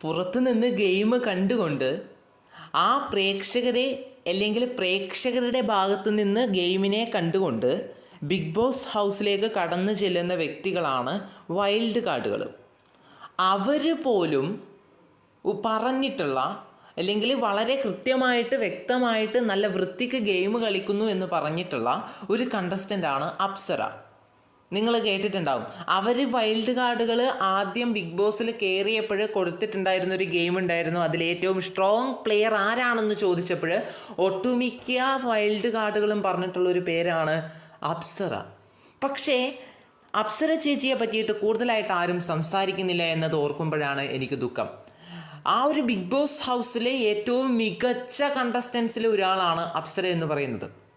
പുറത്തുനിന്ന് ഗെയിം കണ്ടുകൊണ്ട് ആ പ്രേക്ഷകരെ അല്ലെങ്കിൽ പ്രേക്ഷകരുടെ ഭാഗത്തു നിന്ന് ഗെയിമിനെ കണ്ടുകൊണ്ട് ബിഗ് ബോസ് ഹൗസിലേക്ക് കടന്നു ചെല്ലുന്ന വ്യക്തികളാണ് വൈൽഡ് കാർഡുകൾ അവർ പോലും പറഞ്ഞിട്ടുള്ള അല്ലെങ്കിൽ വളരെ കൃത്യമായിട്ട് വ്യക്തമായിട്ട് നല്ല വൃത്തിക്ക് ഗെയിം കളിക്കുന്നു എന്ന് പറഞ്ഞിട്ടുള്ള ഒരു കണ്ടസ്റ്റന്റാണ് അപ്സര. നിങ്ങൾ കേട്ടിട്ടുണ്ടാവും. അവർ വൈൽഡ് കാർഡുകൾ ആദ്യം ബിഗ് ബോസിൽ കയറിയപ്പോൾ കൊടുത്തിട്ടുണ്ടായിരുന്ന ഒരു ഗെയിം ഉണ്ടായിരുന്നു. അതിൽ ഏറ്റവും സ്ട്രോങ് പ്ലെയർ ആരാണെന്ന് ചോദിച്ചപ്പോൾ ഒട്ടുമിക്ക വൈൽഡ് കാർഡുകളും പറഞ്ഞിട്ടുള്ള ഒരു പേരാണ് അപ്സറ പക്ഷേ അപ്സര ചേച്ചിയെ പറ്റിയിട്ട് കൂടുതലായിട്ട് ആരും സംസാരിക്കുന്നില്ല എന്നത് ഓർക്കുമ്പോഴാണ് എനിക്ക് ദുഃഖം. ആ ഒരു ബിഗ് ബോസ് ഹൗസിലെ ഏറ്റവും മികച്ച കണ്ടസ്റ്റൻസിലെ ഒരാളാണ് അപ്സര എന്ന് പറയുന്നത്.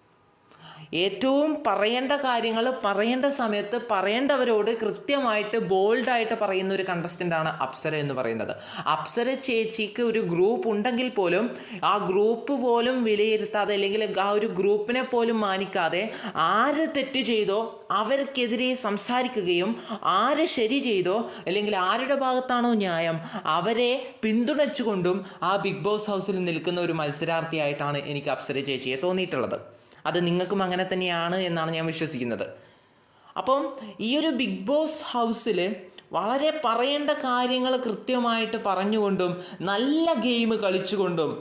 ഏറ്റവും പറയേണ്ട കാര്യങ്ങൾ പറയേണ്ട സമയത്ത് പറയേണ്ടവരോട് കൃത്യമായിട്ട് ബോൾഡായിട്ട് പറയുന്ന ഒരു കണ്ടസ്റ്റന്റാണ് അപ്സര എന്ന് പറയുന്നത്. അപ്സര ചേച്ചിക്ക് ഒരു ഗ്രൂപ്പ് ഉണ്ടെങ്കിൽ പോലും ആ ഗ്രൂപ്പ് പോലും വിലയിരുത്താതെ അല്ലെങ്കിൽ ആ ഒരു ഗ്രൂപ്പിനെ പോലും മാനിക്കാതെ ആര് തെറ്റ് ചെയ്തോ അവർക്കെതിരെ സംസാരിക്കുകയും ആര് ശരി ചെയ്തോ അല്ലെങ്കിൽ ആരുടെ ഭാഗത്താണോ ന്യായം അവരെ പിന്തുണച്ചുകൊണ്ടും ആ ബിഗ് ബോസ് ഹൗസിൽ നിൽക്കുന്ന ഒരു മത്സരാർത്ഥിയായിട്ടാണ് എനിക്ക് അപ്സര ചേച്ചിയെ തോന്നിയിട്ടുള്ളത്. അത് നിങ്ങൾക്കും അങ്ങനെ തന്നെയാണ് എന്നാണ് ഞാൻ വിശ്വസിക്കുന്നത്. അപ്പം ഈ ഒരു ബിഗ് ബോസ് ഹൗസിൽ വളരെ പറയേണ്ട കാര്യങ്ങൾ കൃത്യമായിട്ട് പറഞ്ഞുകൊണ്ടും നല്ല ഗെയിം കളിച്ചുകൊണ്ടും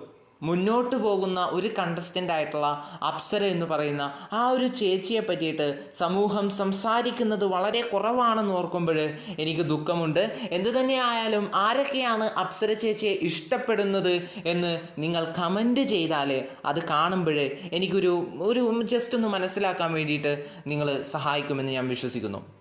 മുന്നോട്ട് പോകുന്ന ഒരു കണ്ടസ്റ്റന്റ് ആയിട്ടുള്ള അപ്സര എന്ന് പറയുന്ന ആ ഒരു ചേച്ചിയെ പറ്റിയിട്ട് സമൂഹം സംസാരിക്കുന്നത് വളരെ കുറവാണെന്ന് ഓർക്കുമ്പോൾ എനിക്ക് ദുഃഖമുണ്ട്. എന്ത് തന്നെയായാലും ആരൊക്കെയാണ് അപ്സര ചേച്ചിയെ ഇഷ്ടപ്പെടുന്നത് എന്ന് നിങ്ങൾ കമന്റ് ചെയ്താൽ അത് കാണുമ്പോൾ എനിക്കൊരു ഒരു ജസ്റ്റ് ഒന്ന് മനസ്സിലാക്കാൻ വേണ്ടിയിട്ട് നിങ്ങൾ സഹായിക്കുമെന്ന് ഞാൻ വിശ്വസിക്കുന്നു.